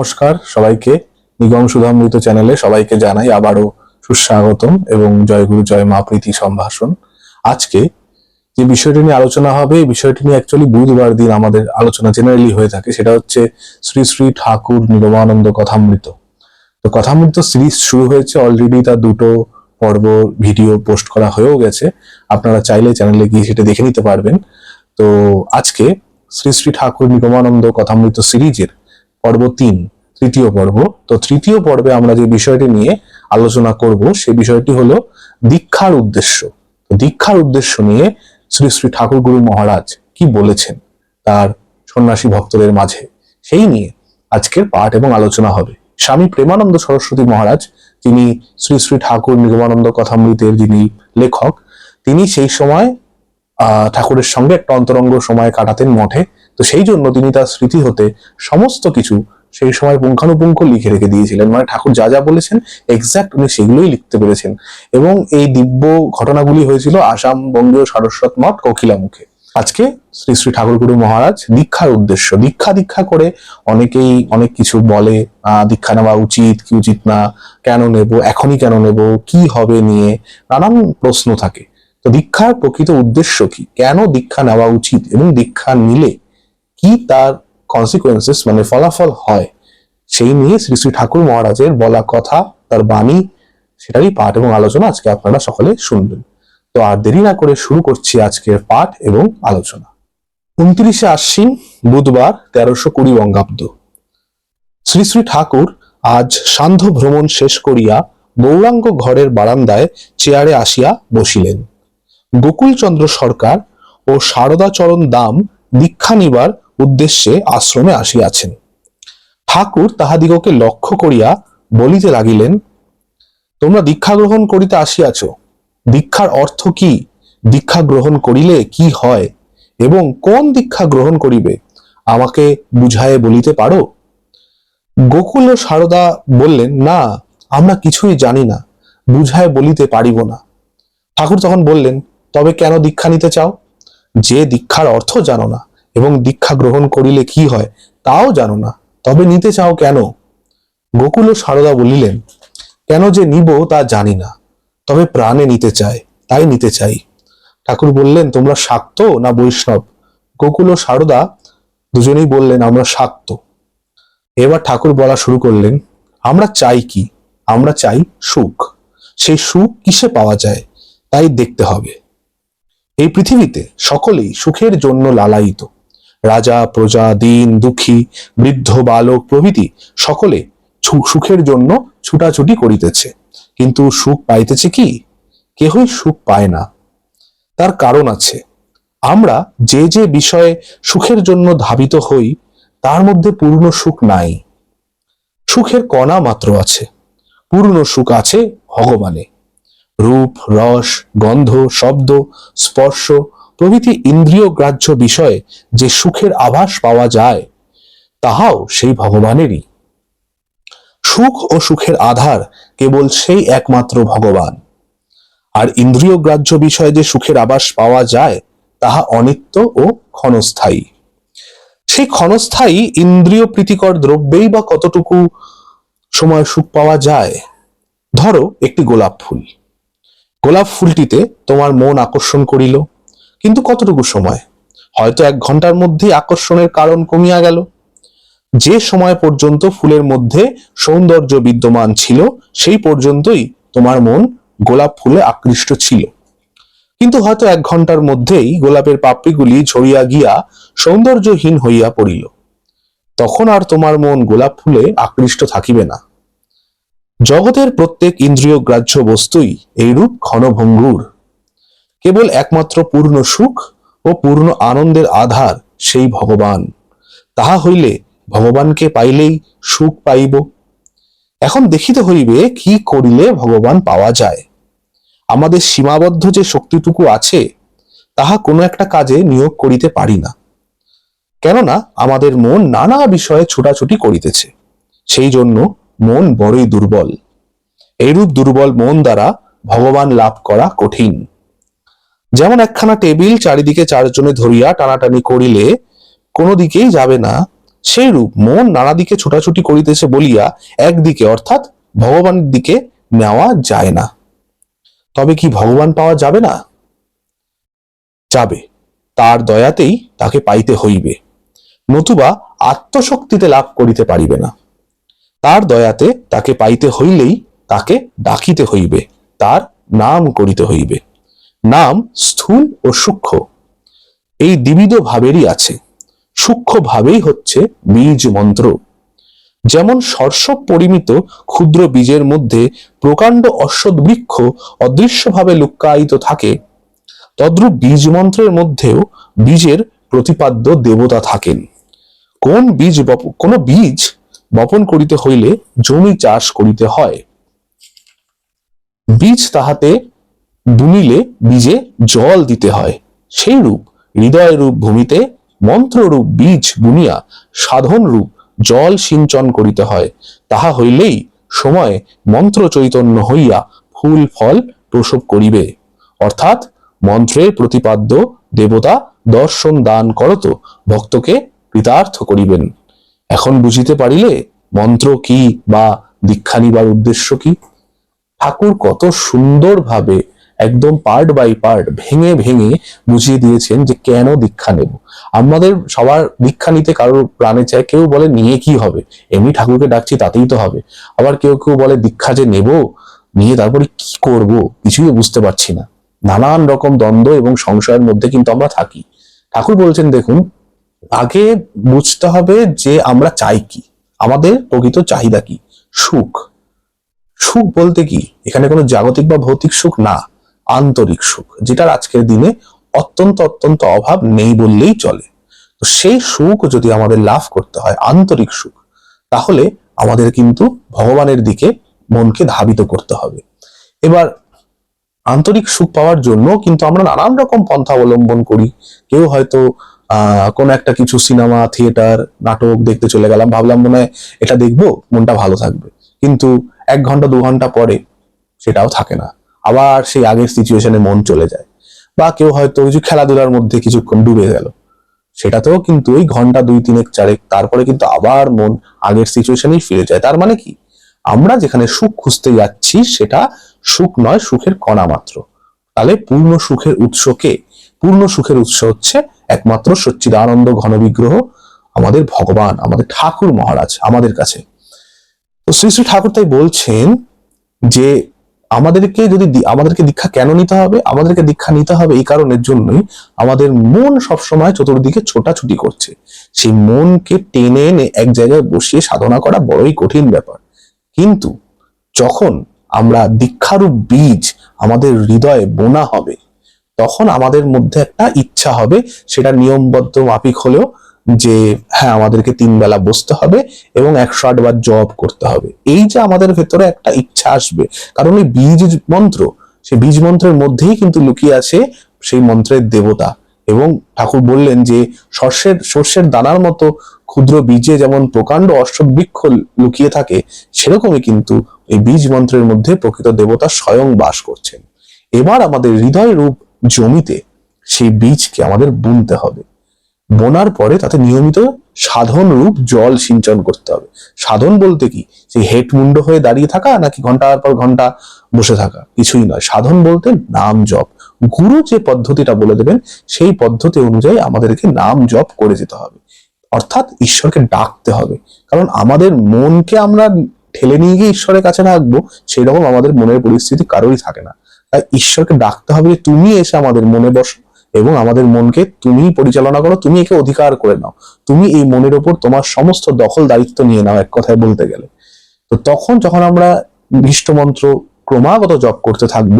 নমস্কার সবাইকে। নিগম সুধামৃত চ্যানেলে সবাইকে জানাই আবারও সুস্বাগতম এবং জয়গুরু জয় মা প্রীতি সম্ভাষণ। আজকে যে বিষয়টি নিয়ে আলোচনা হবে, এই বিষয়টি নিয়ে অ্যাকচুয়ালি বুধবার দিন আমাদের আলোচনা জেনারেলি হয়ে থাকে, সেটা হচ্ছে শ্রী শ্রী ঠাকুর নিগমানন্দ কথামৃত। তো কথামৃত সিরিজ শুরু হয়েছে অলরেডি তার দুটো পর্ব ভিডিও পোস্ট করা হয়েও গেছে। আপনারা চাইলে চ্যানেলে গিয়ে সেটা দেখে নিতে পারবেন। তো আজকে শ্রী শ্রী ঠাকুর নিগমানন্দ কথামৃত সিরিজের পর্ব তিন, তৃতীয় পর্ব। তো তৃতীয় পর্বে আমরা যে বিষয়টি নিয়ে আলোচনা করব সেই বিষয়টি হলো দীক্ষার উদ্দেশ্য। দীক্ষার উদ্দেশ্য নিয়ে শ্রী শ্রী ঠাকুর গুরু মহারাজ কি বলেছেন তার সন্ন্যাসী ভক্তদের মাঝে, সেই নিয়ে আজকের পাঠ এবং আলোচনা হবে। স্বামী প্রেমানন্দ সরস্বতী মহারাজ তিনি শ্রী শ্রী ঠাকুর নিগমানন্দ কথামৃতের যিনি লেখক, তিনি সেই সময়, আহ, ঠাকুরের সঙ্গে একটা অন্তরঙ্গ সময় কাটাতেন মঠে। তো সেই জন্য তিনি তার স্মৃতি হতে সমস্ত কিছু সেই সময় পুঙ্খানুপুঙ্খ লিখে রেখে দিয়েছিলেন। মানে ঠাকুর যা যা বলেছেন এক্সাক্ট উনি সেগুলোই লিখতে পেরেছেন। এবং এই দিব্য ঘটনাগুলি হয়েছিল আসাম বঙ্গীয় সারস্বত মঠ কোকিলামুখে আজকে শ্রী শ্রী ঠাকুরগুরু মহারাজ দীক্ষার উদ্দেশ্য, দীক্ষা দীক্ষা করে অনেকেই অনেক কিছু বলে দীক্ষা নেওয়া উচিত, কি উচিত না, কেন নেব, এখনই কেন নেব, কি হবে নিয়ে? নানান প্রশ্ন থাকে। তো দীক্ষার প্রকৃত উদ্দেশ্য কি? কেন দীক্ষা নেওয়া উচিত? এবং দীক্ষা নিলে কি তার কনসিকুয়েন্সেস মানে ফলাফল হয়, সেই নিয়ে শ্রী শ্রী ঠাকুর মহারাজের বলা কথা, তার বাণী, সেটারই পাঠ এবং আলোচনা আজকে আপনারা সকলে শুনবেন। তো আর দেরি না করে শুরু করছি আজকের পাঠ এবং আলোচনা। উনত্রিশে আশ্বিন বুধবার তেরোশো কুড়ি বঙ্গাব্দ। শ্রী শ্রী ঠাকুর আজ সান্ধ্য ভ্রমণ শেষ করিয়া গৌরাঙ্গ ঘরের বারান্দায় চেয়ারে আসিয়া বসিলেন। গোকুলচন্দ্র সরকার ও শারদাচরণ দাম দীক্ষা নিবার উদ্দেশ্যে আশ্রমে আসিয়াছেন। ঠাকুর তাহাদিগকে লক্ষ্য করিয়া বলিতে লাগিলেন, তোমরা দীক্ষা গ্রহণ করিতে আসিয়াছ। দীক্ষার অর্থ কি? দীক্ষা গ্রহণ করিলে কি হয়? এবং কোন দীক্ষা গ্রহণ করিবে? আমাকে বুঝায়ে বলিতে পারো? গোকুল ও সারদা বললেন, না, আমরা কিছুই জানি না, বুঝায় বলিতে পারিব না। ঠাকুর তখন বললেন, তবে কেন দীক্ষা নিতে চাও? যে দীক্ষার অর্থ জানো না। এবং দীক্ষা গ্রহণ করিলে কি হয় তাও জানো না। তবে নিতে চাও কেন? গোকুল ও সারদা বলিলেন, কেন যে নিব তা জানি না, তবে প্রাণে নিতে চায় তাই নিতে চাই। ঠাকুর বললেন, তোমরা শাক্ত না বৈষ্ণব? গোকুল ও সারদা দুজনেই বললেন, আমরা শাক্ত। এবার ঠাকুর বলা শুরু করলেন, আমরা চাই কি? আমরা চাই সুখ। সেই সুখ কিসে পাওয়া যায় তাই দেখতে হবে। এই পৃথিবীতে সকলেই সুখের জন্য লালায়িত। রাজা, প্রজা, দিন, দুঃখী, বৃদ্ধ, বালক প্রভৃতি সকলে সুখের জন্য ছুটাছুটি করিতেছে। কিন্তু সুখ পাইতেছে কি? কেহই সুখ পায় না। তার কারণ আছে, আমরা যে যে বিষয়ে সুখের জন্য ধাবিত হই, তার মধ্যে পূর্ণ সুখ নাই। সুখের কণা মাত্র আছে, পূর্ণ সুখ আছে ভগবানে। রূপ, রস, গন্ধ, শব্দ, স্পর্শ প্রভৃতি ইন্দ্রিয় গ্রাহ্য বিষয়ে যে সুখের আভাস পাওয়া যায়, তাহাও সেই ভগবানেরই। সুখ ও সুখের আধার কেবল সেই একমাত্র ভগবান। আর ইন্দ্রিয় গ্রাহ্য বিষয়ে যে সুখের আভাস পাওয়া যায়, তাহা অনিত্য ও ক্ষণস্থায়ী। সেই ক্ষণস্থায়ী ইন্দ্রিয় প্রীতিকর দ্রব্যেই বা কতটুকু সময় সুখ পাওয়া যায়? ধরো একটি গোলাপ ফুল। গোলাপ ফুলটিতে তোমার মন আকর্ষণ করিল। কিন্তু কতটুকু সময়? হয়তো এক ঘণ্টার মধ্যেই আকর্ষণের কারণ কমিয়া গেল। যে সময় পর্যন্ত ফুলের মধ্যে সৌন্দর্য বিদ্যমান ছিল, সেই পর্যন্তই তোমার মন গোলাপ ফুলে আকৃষ্ট ছিল। কিন্তু হয়তো এক ঘণ্টার মধ্যেই গোলাপের পাপড়িগুলি ঝরিয়া গিয়া সৌন্দর্যহীন হইয়া পড়িল। তখন আর তোমার মন গোলাপ ফুলে আকৃষ্ট থাকিবে না। জগতের প্রত্যেক ইন্দ্রিয় গ্রাহ্য বস্তুই এইরূপ ক্ষণভঙ্গুর কেবল একমাত্র পূর্ণ সুখ ও পূর্ণ আনন্দের আধার সেই ভগবান। তাহা হইলে ভগবানকে পাইলেই সুখ পাইব। এখন দেখিতে হইবে কি করিলে ভগবান পাওয়া যায়। আমাদের সীমাবদ্ধ যে শক্তিটুকু আছে, তাহা কোনো একটা কাজে নিয়োগ করিতে পারি না। কেননা আমাদের মন নানা বিষয়ে ছোটাছুটি করিতেছে। সেই জন্য মন বড়ই দুর্বল। এইরূপ দুর্বল মন দ্বারা ভগবান লাভ করা কঠিন। যেমন একখানা টেবিল চারিদিকে চারজনে ধরিয়া টানাটানি করিলে কোনো দিকেই যাবে না। সেই রূপ মন নানা দিকে ছোটাছুটি করিতেছে বলিয়া একদিকে অর্থাৎ ভগবানের দিকে নেওয়া যায় না। তবে কি ভগবান পাওয়া যাবে না? যাবে। তার দয়াতেই তাকে পাইতে হইবে। নতুবা আত্মশক্তিতে লাভ করিতে পারিবে না। তার দয়াতে তাকে পাইতে হইলেই তাকে ডাকিতে হইবে। তার নাম করিতে হইবে। নাম স্থূল ও সূক্ষ্ম। এই দ্বিবিধ ভাবেরই আছে। সূক্ষ্ম ভাবেই হচ্ছে বীজ মন্ত্র। যেমন শস্য পরিমিত ক্ষুদ্র বীজের মধ্যে প্রকাণ্ড অশ্বৎ বৃক্ষ অদৃশ্যভাবে লুক্কায়িত থাকে, তদ্রূপ বীজ মন্ত্রের মধ্যেও বীজের প্রতিপাদ্য দেবতা থাকেন। কোন বীজ কোন বীজ বপন করিতে হইলে জমি চাষ করিতে হয়? বীজ তাহাতে বুনিলে বীজে জল দিতে হয়। সেই রূপ হৃদয় রূপ ভূমিতে মন্ত্ররূপ বীজ বুনিয়া সাধন রূপ জল সিঞ্চন করিতে হয়। তাহা হইলেই সময় মন্ত্র চৈতন্য হইয়া ফুল, ফল প্রসব করিবে। অর্থাৎ মন্ত্রের প্রতিপাদ্য দেবতা দর্শন দান করত ভক্তকে কৃতার্থ করিবেন। এখন বুঝিতে পারিলে মন্ত্র কি বা দীক্ষা নিবার উদ্দেশ্য কি? ঠাকুর কত সুন্দরভাবে একদম পার্ট বাই পার্ট ভেঙে ভেঙে বুঝিয়ে দিয়েছেন যে কেন দীক্ষা নেব। আমাদের সবার দীক্ষা নিতে কারোর প্রাণে চায়, কেউ বলে নিয়ে কি হবে? এমনি ঠাকুরকে ডাকছি তাতেই তো হবে। আবার কেউ কেউ বলে দীক্ষা যে নেব, নিয়ে তারপরে কি করব? কিছুই বুঝতে পারছি না। নানান রকম দ্বন্দ্ব এবং সংশয়ের মধ্যে কিন্তু আমরা থাকি। ঠাকুর বলছেন, দেখুন, আগে বুঝতে হবে যে আমরা চাই কি। আমাদের প্রকৃত চাহিদা কি? সুখ। সুখ বলতে কি? এখানে কোনো জাগতিক বা ভৌতিক সুখ না। আন্তরিক সুখ, যেটার আজকের দিনে অত্যন্ত অত্যন্ত অভাব নেই বললেই চলে। তো সেই সুখ যদি আমাদের লাভ করতে হয়, আন্তরিক সুখ, তাহলে আমাদের কিন্তু ভগবানের দিকে মনকে ধাবিত করতে হবে। এবার আন্তরিক সুখ পাওয়ার জন্য কিন্তু আমরা নানান রকম পন্থা অবলম্বন করি। কেউ হয়তো কোনো একটা কিছু সিনেমা, থিয়েটার, নাটক দেখতে চলে গেলাম, ভাবলাম মনে হয় এটা দেখব, মনটা ভালো থাকবে। কিন্তু এক ঘণ্টা, দু ঘণ্টা পরে সেটাও থাকে না। আবার সেই আগের সিচুয়েশনে মন চলে যায়। বা কেউ হয়তো কিছু খেলাধুলার মধ্যে কিছুক্ষণ ডুবে গেল। সেটাতেও কিন্তু ওই ঘণ্টা দুই, তিনেক, চারেক, তারপরে কিন্তু আবার মন আগের সিচুয়েশনেই ফিরে যায়। তার মানে কি? আমরা যেখানে সুখ খুঁজতে যাচ্ছি, সেটা সুখ নয়, সুখের কণা মাত্র। তাহলে পূর্ণ সুখের উৎসকে পূর্ণ সুখের উৎস হচ্ছে একমাত্র সচ্চিদানন্দ ঘন বিগ্রহ, আমাদের ভগবান, আমাদের ঠাকুর মহারাজ, আমাদের কাছে। তো শ্রী শ্রী ঠাকুর তাই বলছেন যে আমাদেরকে যদি আমাদেরকে দীক্ষা কেন নিতে হবে? আমাদেরকে দীক্ষা নিতে হবে এই কারণের জন্যই আমাদের মন সবসময় চতুর্দিকে ছোটাছুটি করছে। সেই মনকে টেনে এনে এক জায়গায় বসিয়ে সাধনা করা বড়ই কঠিন ব্যাপার। কিন্তু যখন আমরা দীক্ষারূপ বীজ আমাদের হৃদয়ে বোনা হবে, তখন আমাদের মধ্যে একটা ইচ্ছা হবে, সেটা নিয়মবদ্ধ মাফিক হলেও যে হ্যাঁ আমাদেরকে তিন বেলা বসতে হবে এবং একশো আট বার জব করতে হবে। এই যে আমাদের ভেতরে একটা ইচ্ছা আসবে, কারণ এই বীজ মন্ত্র, সেই বীজ মন্ত্রের মধ্যেই কিন্তু লুকিয়ে আছে সেই মন্ত্রের দেবতা। এবং ঠাকুর বললেন যে শস্যের শস্যের দানার মতো ক্ষুদ্র বীজে যেমন প্রকাণ্ড অশ্ববৃক্ষ লুকিয়ে থাকে, সেরকমই কিন্তু এই বীজ মন্ত্রের মধ্যে প্রকৃত দেবতা স্বয়ং বাস করছেন। এবার আমাদের হৃদয় রূপ জমিতে সেই বীজকে আমাদের বুনতে হবে। বোনার পরে তাতে নিয়মিত সাধন রূপ জল সিঞ্চন করতে হবে। সাধন বলতে কি? সেই হেট মুন্ড হয়ে দাঁড়িয়ে থাকা নাকি ঘণ্টার পর ঘণ্টা বসে থাকা? কিছুই নয়। সাধন বলতে নাম জপ। গুরু যে পদ্ধতিটা বলে দেবেন, সেই পদ্ধতি অনুযায়ী আমাদেরকে নাম জপ করে যেতে হবে। অর্থাৎ ঈশ্বরকে ডাকতে হবে। কারণ আমাদের মনকে আমরা ঠেলে নিয়ে গিয়ে ঈশ্বরের কাছে রাখব সেই রকম আমাদের মনের পরিস্থিতি কারোরই থাকে না। তাই ঈশ্বরকে ডাকতে হবে তুমি এসে আমাদের মনে বসো। এবং আমাদের মনকে তুমি পরিচালনা করো, তুমি একে অধিকার করে নাও। তুমি এই মনের ওপর তোমার সমস্ত দখল দায়িত্ব নিয়ে নাও, এক কথায় বলতে গেলে। তো তখন যখন আমরা ভীষ্ট মন্ত্র ক্রমাগত জপ করতে থাকব,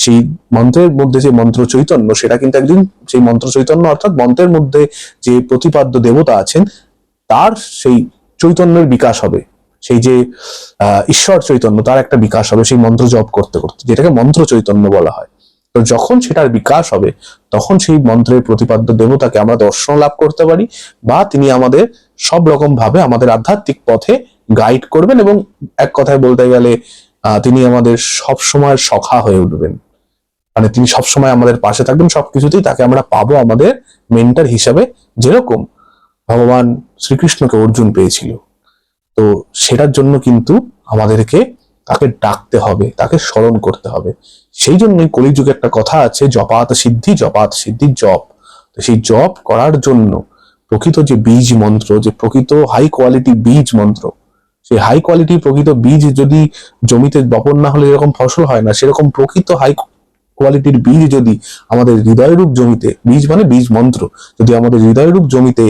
সেই মন্ত্রের মধ্যে যে মন্ত্র চৈতন্য, সেটা কিন্তু একদিন সেই মন্ত্র চৈতন্য অর্থাৎ মন্ত্রের মধ্যে যে প্রতিপাদ্য দেবতা আছেন, তার সেই চৈতন্যের বিকাশ হবে। সেই যে ঈশ্বর চৈতন্য, তার একটা বিকাশ হবে সেই মন্ত্র জপ করতে করতে, যেটাকে মন্ত্র চৈতন্য বলা হয়। তো যখন সেটার বিকাশ হবে, তখন সেই মন্ত্রের প্রতিপাদ্য দেবতাকে আমরা দর্শন লাভ করতে পারি বা তিনি আমাদের সব রকম ভাবে আমাদের আধ্যাত্মিক পথে গাইড করবেন এবং এক কথায় বলতে গেলে তিনি আমাদের সব সময় সখা হয়ে উঠবেন। মানে তিনি সবসময় আমাদের পাশে থাকবেন, সবকিছুতেই তাকে আমরা পাবো আমাদের মেন্টার হিসাবে। যেরকম ভগবান শ্রীকৃষ্ণকে অর্জুন পেয়েছিল। তো সেটার জন্য কিন্তু আমাদেরকে তাকে ডাকতে হবে, তাকে স্মরণ করতে হবে। সেই জন্যই কলিযুগে একটা কথা আছে, জপাত সিদ্ধি জপাত সিদ্ধি জপ। তো সেই জপ করার জন্য প্রকৃত যে বীজ মন্ত্র, যে প্রকৃত হাই কোয়ালিটি বীজ মন্ত্র, সেই হাই কোয়ালিটি প্রকৃত বীজ যদি জমিতে বপন না হলে এরকম ফসল হয় না, সেরকম প্রকৃত হাই কোয়ালিটির বীজ যদি আমাদের হৃদয়রূপ জমিতে, বীজ মানে বীজ মন্ত্র, যদি আমাদের হৃদয়রূপ জমিতে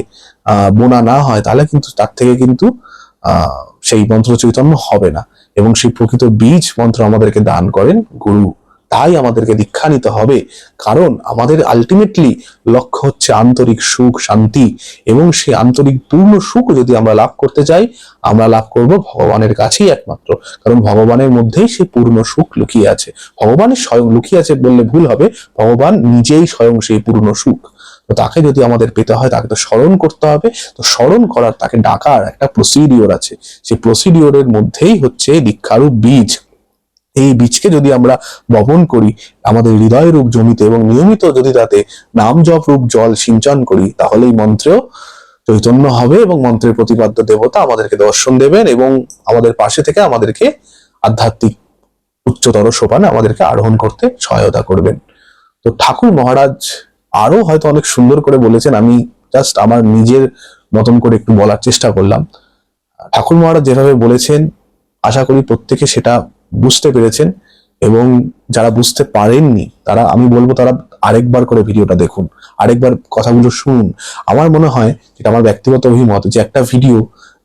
বোনা না হয়, তাহলে কিন্তু তার থেকে কিন্তু সেই মন্ত্র চৈতন্য হবে না। এবং সেই প্রকৃত বীজ মন্ত্র আমাদেরকে দান করেন গুরু। তাই আমাদেরকে দীক্ষা নিতে হবে। কারণ আমাদের আলটিমেটলি লক্ষ্য হচ্ছে আন্তরিক সুখ, শান্তি এবং সেই আন্তরিক পূর্ণ সুখ যদি আমরা লাভ করতে চাই, আমরা লাভ করব ভগবানের কাছেই একমাত্র। কারণ ভগবানের মধ্যেই সে পূর্ণ সুখ লুকিয়ে আছে। ভগবানের স্বয়ং লুকিয়ে আছে বললে ভুল হবে। ভগবান নিজেই স্বয়ং সেই পূর্ণ সুখ। তো তাকে যদি আমাদের পেতে হয়, তাকে তো স্মরণ করতে হবে। তো স্মরণ করার, তাকে ডাকার একটা প্রসিডিওর আছে। সেই প্রসিডিওরের মধ্যেই হচ্ছে দীক্ষারূপ বীজ। এই বীজকে যদি আমরা বপন করি, আমাদের হৃদয় রূপ জমিতে এবং নিয়মিত যদি তাতে নাম জপ রূপ জল সিঞ্চন করি তাহলে এই মন্ত্রেও চৈতন্য হবে এবং মন্ত্রের প্রতিপাদ্য দেবতা আমাদেরকে দর্শন দেবেন এবং আমাদের পাশে থেকে আমাদেরকে আধ্যাত্মিক উচ্চতর সোপানে আমাদেরকে আরোহণ করতে সহায়তা করবেন। তো ঠাকুর মহারাজ আরও হয়তো অনেক সুন্দর করে বলেছেন, আমি জাস্ট আমার নিজের মতন করে একটু বলার চেষ্টা করলাম। ঠাকুর মহারাজ যেভাবে বলেছেন, আশা করি প্রত্যেকে সেটা বুঝতে পেরেছেন এবং যারা বুঝতে পারেননি, তারা, আমি বলব তারা আরেকবার করে ভিডিওটা দেখুন, আরেকবার কথাগুলো শুনুন। আমার মনে হয়, যেটা আমার ব্যক্তিগত অভিমত, যে একটা ভিডিও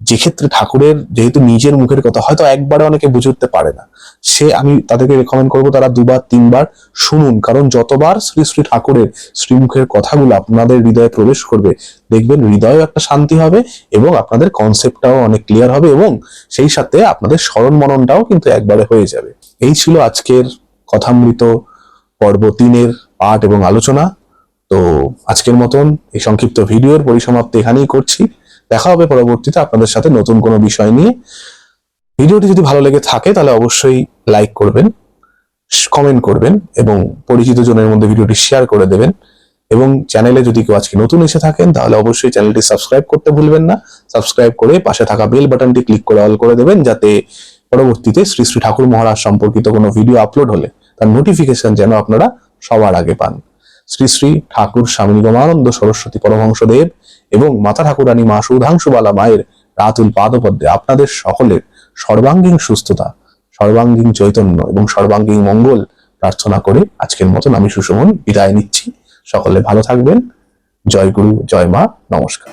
যে ক্ষেত্রে ঠাকুরের যেহেতু নিজের মুখের কথা, হয়তো একবারে অনেকে বুঝে উঠতে পারে না। সে আমি তাদেরকে রেকমেন্ড করব, তারা দুবার, তিনবার শুনুন। কারণ যতবার শ্রী শ্রী ঠাকুরের শ্রীমুখের কথাগুলো আপনাদের হৃদয়ে প্রবেশ করবে, দেখবেন হৃদয়ে একটা শান্তি হবে এবং আপনাদের কনসেপ্টটাও অনেক ক্লিয়ার হবে এবং সেই সাথে আপনাদের স্মরণ মননটাও কিন্তু একবারে হয়ে যাবে। এই ছিল আজকের কথামৃত পর্ব তিনের পাঠ এবং আলোচনা। তো আজকের মতন এই সংক্ষিপ্ত ভিডিওর পরিসমাপ্তি এখানেই করছি। দেখা হবে পরবর্তীতে আপনাদের সাথে নতুন কোনো বিষয় নিয়ে। ভিডিওটি যদি ভালো লেগে থাকে, তাহলে অবশ্যই লাইক করবেন কমেন্ট করবেন, এবং পরিচিত জনের মধ্যে ভিডিওটি শেয়ার করে দেবেন। এবং চ্যানেলে যদি কেউ আজকে নতুন এসে থাকেন, তাহলে অবশ্যই চ্যানেলটি সাবস্ক্রাইব করতে ভুলবেন না। সাবস্ক্রাইব করে পাশে থাকা বেল বাটনটি ক্লিক করে অল করে দেবেন, যাতে পরবর্তীতে শ্রী শ্রী ঠাকুর মহারাজ সম্পর্কিত কোনো ভিডিও আপলোড হলে তার নোটিফিকেশন যেন আপনারা সবার আগে পান। শ্রী শ্রী ঠাকুর স্বামী নিগমানন্দ সরস্বতী পরমহংসদেব এবং মাতা ঠাকুরানী মা সুধাংশুবালা মায়ের রাতুল পাদপদ্মে আপনাদের সকলের সর্বাঙ্গীন সুস্থতা, সর্বাঙ্গীন চৈতন্য এবং সর্বাঙ্গীন মঙ্গল প্রার্থনা করে আজকের মতন আমি সুশোভন বিদায় নিচ্ছি। সকলে ভালো থাকবেন। জয় গুরু, জয় মা, নমস্কার।